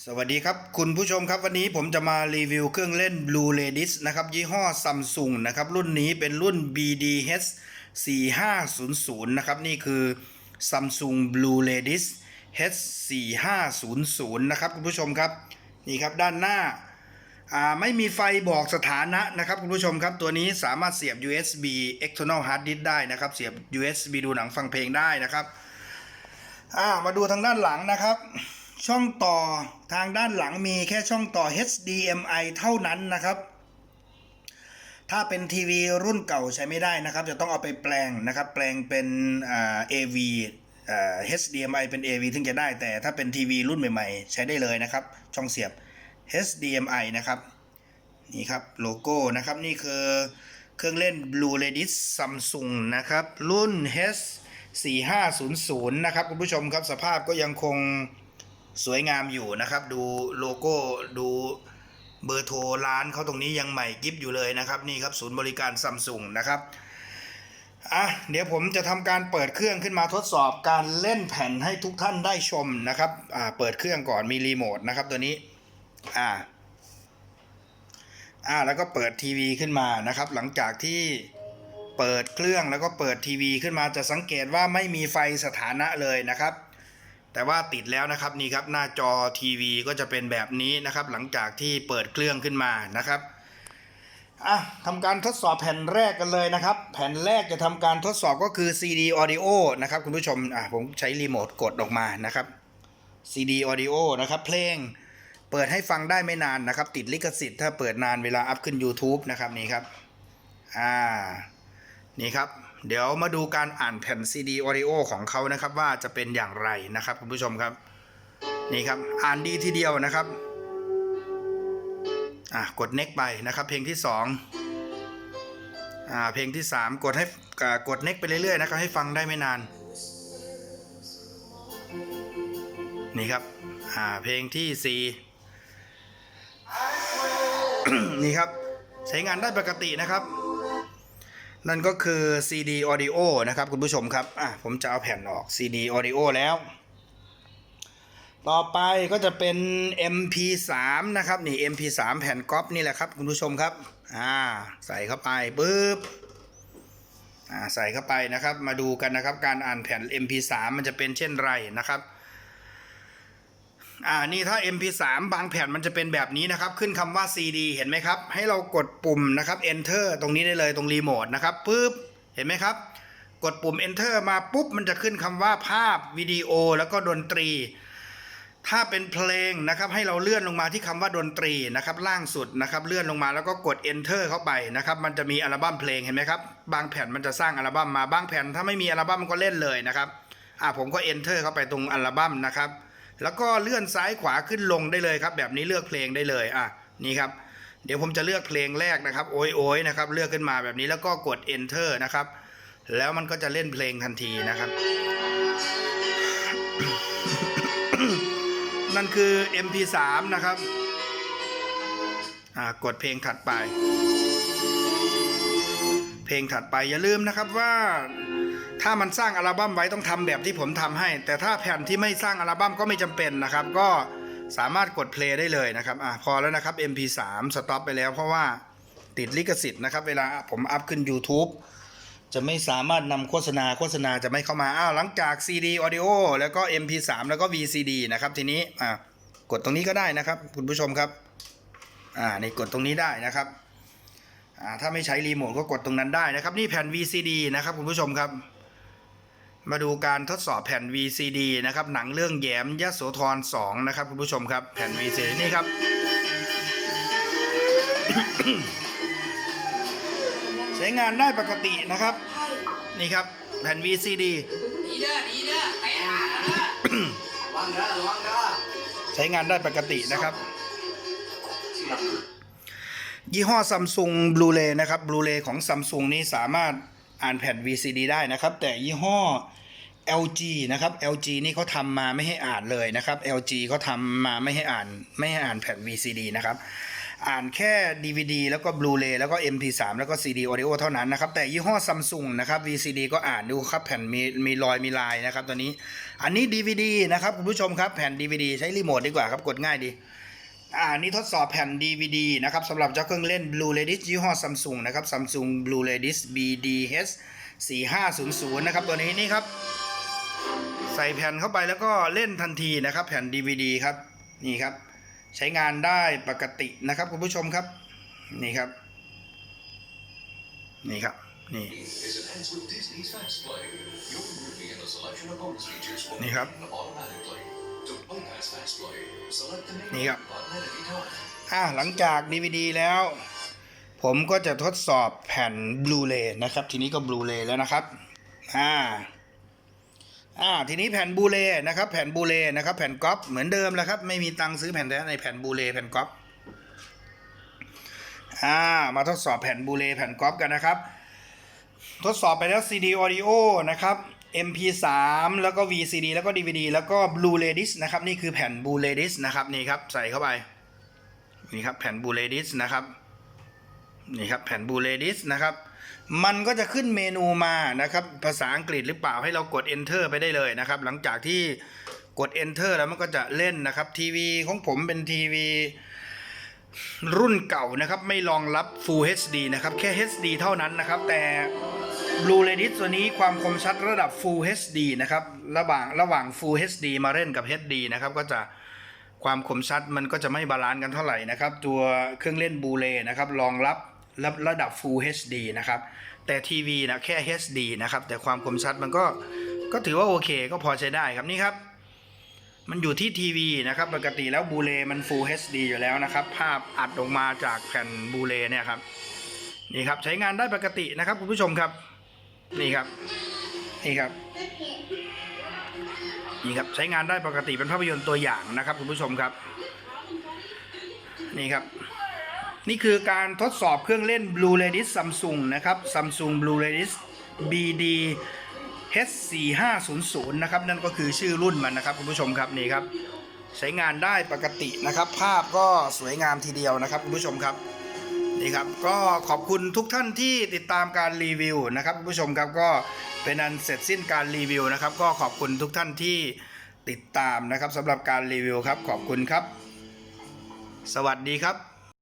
สวัสดีครับ คุณผู้ชมครับวันนี้ผมจะมารีวิวเครื่องเล่น Blue l a d i s นะครับ ยี่ห้อ Samsung นะครับ รุ่นนี้เป็นรุ่น BDH 4500นะครับ นี่คือ Samsung Blue l a d i s H 4500นะครับ คุณผู้ชมครับ นี่ครับด้านหน้าอ่าไม่มีไฟบอกสถานะนะครับ คุณผู้ชมครับ ตัวนี้สามารถเสียบ USB external hard disk ได้นะครับ เสียบ USB ดูหนังฟังเพลงได้นะครับอ่ามาดูทางด้านหลังนะครับ ช่องต่อทางด้านหลังมีแค่ช่องต่อ HDMI เท่านั้นนะครับ ถ้าเป็นทีวีรุ่นเก่าใช้ไม่ได้นะครับ จะต้องเอาไปแปลงนะครับ แปลงเป็นอ่า AV อ่า HDMI เป็น AV ถึงจะได้ แต่ถ้าเป็นทีวีรุ่นใหม่ๆ ใช้ได้เลยนะครับ ช่องเสียบ HDMI นะครับ นี่ครับโลโก้นะครับ นี่คือเครื่องเล่น Blue l a d i s Samsung นะครับ รุ่น H 4500 นะครับคุณผู้ชมครับสภาพก็ยังคง สวยงามอยู่นะครับ ดูโลโก้ดูเบอร์โทรร้านเขาตรงนี้ยังใหม่กิฟอยู่เลยนะครับ นี่ครับศูนย์บริการซัมซุงนะครับอะเดี๋ยวผมจะทำการเปิดเครื่องขึ้นมาทดสอบการเล่นแผ่นให้ทุกท่านได้ชมนะครับอ่าเปิดเครื่องก่อนมีรีโมทนะครับตัวนี้อ่าอ่าแล้วก็เปิดทีวีขึ้นมานะครับ หลังจากที่เปิดเครื่องแล้วก็เปิดทีวีขึ้นมาจะสังเกตว่าไม่มีไฟสถานะเลยนะครับ แต่ว่าติดแล้วนะครับนี่ครับหน้าจอทีวีก็จะเป็นแบบนี้นะครับ หลังจากที่เปิดเครื่องขึ้นมานะครับอะทำการทดสอบแผ่นแรกกันเลยนะครับ แผ่นแรกจะทำการทดสอบก็คือ CD Audio นะครับคุณผู้ชมอะผมใช้รีโมทกดออกมานะครับ CD Audio นะครับ เพลงเปิดให้ฟังได้ไม่นานนะครับ ติดลิขสิทธิ์ถ้าเปิดนานเวลาอัพขึ้น YouTube นะครับนี่ครับอ่า นี่ครับ เดี๋ยวมาดูการอ่านแผ่น CD Audio ของเขานะครับว่าจะเป็นอย่างไรนะครับคุณผู้ชมครับ นี่ครับอ่านดีทีเดียวนะครับอ่ากด next ไปนะครับ เพลงที่ 2อ่าเพลงที่ 3 กดให้กด next ไปเรื่อยๆนะครับให้ฟังได้ไม่นาน นี่ครับอ่าเพลงที่ 4 นี่ครับ ใช้งานได้ปกตินะครับ นั่นก็คือ CD Audio นะครับคุณผู้ชมครับอะผมจะเอาแผ่นออก CD Audio แล้ว ต่อไปก็จะเป็น MP3 นะครับนี่ MP3 แผ่นก๊อปนี่แหละครับคุณผู้ชมครับอ่าใส่เข้าไปปึ๊บอ่าใส่เข้าไปนะครับ มาดูกันนะครับ การอ่านแผ่น MP3 มันจะเป็นเช่นไรนะครับ อ่านี่ถ้า MP3 บางแผ่นมันจะเป็นแบบนี้นะครับ ขึ้นคำว่า CD เห็นไหมครับ ให้เรากดปุ่มนะครับ Enter ตรงนี้ได้เลยตรงรีโมทนะครับปึ๊บเห็นไหมครับ กดปุ่ม Enter มาปุ๊บมันจะขึ้นคำว่าภาพวิดีโอแล้วก็ดนตรี ถ้าเป็นเพลงนะครับ ให้เราเลื่อนลงมาที่คำว่าดนตรีนะครับ ล่างสุดนะครับ เลื่อนลงมาแล้วก็กด Enter เข้าไปนะครับ มันจะมีอัลบั้มเพลงเห็นไหมครับ บางแผ่นมันจะสร้างอัลบั้มมาบางแผ่น ถ้าไม่มีอัลบั้มมันก็เล่นเลยนะครับอ่าผมก็ Enter เข้าไปตรงอัลบั้มนะครับ แล้วก็เลื่อนซ้ายขวาขึ้นลงได้เลยครับ แบบนี้เลือกเพลงได้เลยอะนี่ครับ เดี๋ยวผมจะเลือกเพลงแรกนะครับ โอ้ยโอยนะครับ เลือกขึ้นมาแบบนี้แล้วก็กด enter นะครับ แล้วมันก็จะเล่นเพลงทันทีนะครับ นั่นคือ MP3 นะครับอ่ากดเพลงถัดไป เพลงถัดไปอย่าลืมนะครับว่า ถ้ามันสร้างอัลบั้มไว้ต้องทำแบบที่ผมทำให้ แต่ถ้าแผ่นที่ไม่สร้างอัลบั้มก็ไม่จำเป็นนะครับ ก็สามารถกดเพลย์ได้เลยนะครับอะพอแล้วนะครับ MP3 สต็อปไปแล้วเพราะว่าติดลิขสิทธิ์นะครับ เวลาผมอัพขึ้น YouTube จะไม่สามารถนำโฆษณาโฆษณาจะไม่เข้ามาอ้าวหลังจาก CD Audio แล้วก็ MP3 แล้วก็ VCD นะครับทีนี้อะกดตรงนี้ก็ได้นะครับ คุณผู้ชมครับอ่านี่กดตรงนี้ได้นะครับอ่าถ้าไม่ใช้รีโมทก็กดตรงนั้นได้นะครับ นี่แผ่น VCD นะครับคุณผู้ชมครับ มาดูการทดสอบแผ่น VCD นะครับ หนังเรื่องแยมยโสธร2นะครับคุณผู้ชมครับ แผ่น VCD นี่ครับ ใช้งานได้ปกตินะครับ นี่ครับแผ่น VCD ดีเด้อดีเด้อไปหาเด้อระวังเด้อระวังเด้อใช้งานได้ปกตินะครับยี่ห้อซัมซุงบลูเ a y นะครับบลูเ a y ของซัมซุงนี้สามารถ อ่านแผ่น VCD ได้นะครับ แต่ยี่ห้อ LG นะครับ LG นี่เขาทำมาไม่ให้อ่านเลยนะครับ LG เขาทำมาไม่ให้อ่านไม่ให้อ่านแผ่น VCD นะครับ อ่านแค่ DVD แล้วก็ Blu-ray แล้วก็ MP3 แล้วก็ CD Audio เท่านั้นนะครับ แต่ยี่ห้อ Samsung นะครับ VCD ก็อ่านดูครับแผ่นมีมีรอยมีลายนะครับตัวนี้ อันนี้ DVD นะครับคุณผู้ชมครับแผ่น DVD ใช้รีโมทดีกว่าครับกดง่ายดี อ่านี่ทดสอบแผ่น DVD นะครับสำหรับเจ้าเครื่องเล่น Blu-ray disc ยี่ห้อ Samsung นะครับ Samsung Blu-ray disc BDH 4500 นะครับ ตัวนี้นี่ครับ ใส่แผ่นเข้าไปแล้วก็เล่นทันทีนะครับ แผ่น DVD ครับ นี่ครับ ใช้งานได้ปกตินะครับคุณผู้ชมครับ นี่ครับ นี่ครับ นี่ นี่ครับ นี่ name ครับ button at any time. อ่าหลังจาก DVD แล้ว ผมก็จะทดสอบแผ่น Blu-ray นะครับ ทีนี้ก็ Blu-ray แล้วนะครับอ่าอ่าทีนี้แผ่น Blu-ray นะครับ แผ่น Blu-ray นะครับ แผ่นก๊อปเหมือนเดิมแล้วครับ ไม่มีตังค์ซื้อแผ่นแท้ในแผ่น Blu-ray แผ่นก๊อปอ่ามาทดสอบแผ่น Blu-ray แผ่นก๊อปกันนะครับ ทดสอบไปแล้ว CD Audio นะครับ MP3 แล้วก็ VCD แล้วก็ DVD แล้วก็ Blu-ray disc นะครับ นี่คือแผ่น Blu-ray disc นะครับนี่ครับใส่เข้าไปนี่ครับแผ่นบูเลดิสนะครับนี่ครับแผ่นบูเลดิสนะครับมันก็จะขึ้นเมนูมานะครับภาษาอังกฤษหรือเปล่าให้เรากด enter ไปได้เลยนะครับ หลังจากที่กด enter แล้วมันก็จะเล่นนะครับทีวีของผมเป็นทีวีรุ่นเก่านะครับ ไม่รองรับ Full HD นะครับ แค่ HD เท่านั้นนะครับ แต่ Blu-ray disc ตัวนี้ความคมชัดระดับ Full HD นะครับระหว่างระหว่าง Full HD มาเล่นกับ HD นะครับก็จะความคมชัดมันก็จะไม่บาลานซ์กันเท่าไหร่นะครับตัวเครื่องเล่น Blu-ray นะครับรองรับรับระดับ Full HD นะครับแต่ทีวีนะแค่ HD นะครับแต่ความคมชัดมันก็ก็ถือว่าโอเคก็พอใช้ได้ครับนี่ครับ มันอยู่ที่ทีวีนะครับปกติแล้วบูเลมัน Full HD อยู่แล้วนะครับ ภาพอัดออกมาจากแผ่นบูเลเนี่ยครับนี่ครับใช้งานได้ปกตินะครับคุณผู้ชมครับ นี่ครับ นี่ครับ นี่ครับใช้งานได้ปกติเป็นภาพยนตร์ตัวอย่างนะครับคุณผู้ชมครับ นี่ครับนี่คือการทดสอบเครื่องเล่น Blu-ray disc Samsung นะครับ Samsung Blu-ray disc BD H4500 นะครับ นั่นก็คือชื่อรุ่นมันนะครับ คุณผู้ชมครับนี่ครับ ใช้งานได้ปกตินะครับ ภาพก็สวยงามทีเดียวนะครับ คุณผู้ชมครับ นี่ครับก็ขอบคุณทุกท่านที่ติดตามการรีวิวนะครับผู้ชมครับก็เป็นอันเสร็จสิ้นการรีวิวนะครับ ก็ขอบคุณทุกท่านที่ติดตามนะครับสำหรับการรีวิวครับ ขอบคุณครับ สวัสดีครับ